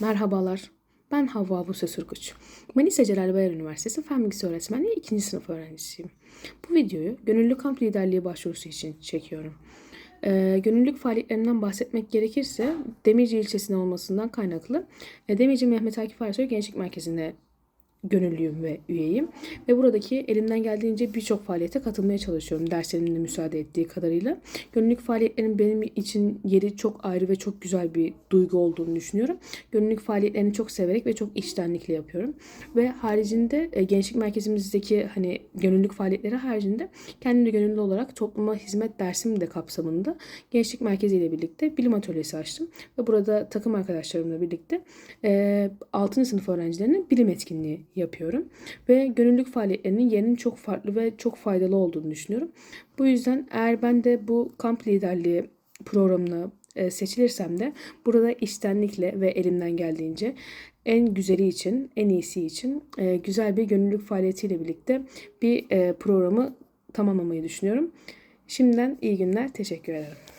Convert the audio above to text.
Merhabalar, ben Havva Buse Surguç. Manisa Celal Bayar Üniversitesi Fen Bilgisi Öğretmenliği 2. sınıf öğrencisiyim. Bu videoyu gönüllü kamp liderliği başvurusu için çekiyorum. Ee, gönüllülük faaliyetlerinden bahsetmek gerekirse Demirci ilçesinde olmasından kaynaklı e, Demirci Mehmet Akif Ersoy Gençlik Merkezi'ne gönüllüyüm ve üyeyim. Ve buradaki elimden geldiğince birçok faaliyete katılmaya çalışıyorum. Derslerimin de müsaade ettiği kadarıyla. Gönüllülük faaliyetlerinin benim için yeri çok ayrı ve çok güzel bir duygu olduğunu düşünüyorum. Gönüllülük faaliyetlerini çok severek ve çok içtenlikle yapıyorum. Ve haricinde e, gençlik merkezimizdeki hani gönüllülük faaliyetleri haricinde kendim de gönüllü olarak topluma hizmet dersim de kapsamında gençlik merkezi ile birlikte bilim atölyesi açtım. Ve burada takım arkadaşlarımla birlikte e, 6. sınıf öğrencilerine bilim etkinliği yapıyorum. Ve gönüllülük faaliyetlerinin yerinin çok farklı ve çok faydalı olduğunu düşünüyorum. Bu yüzden eğer ben de bu kamp liderliği programına e, seçilirsem de burada içtenlikle ve elimden geldiğince en güzeli için, en iyisi için e, güzel bir gönüllülük faaliyetiyle birlikte bir e, programı tamamlamayı düşünüyorum. Şimdiden iyi günler, teşekkür ederim.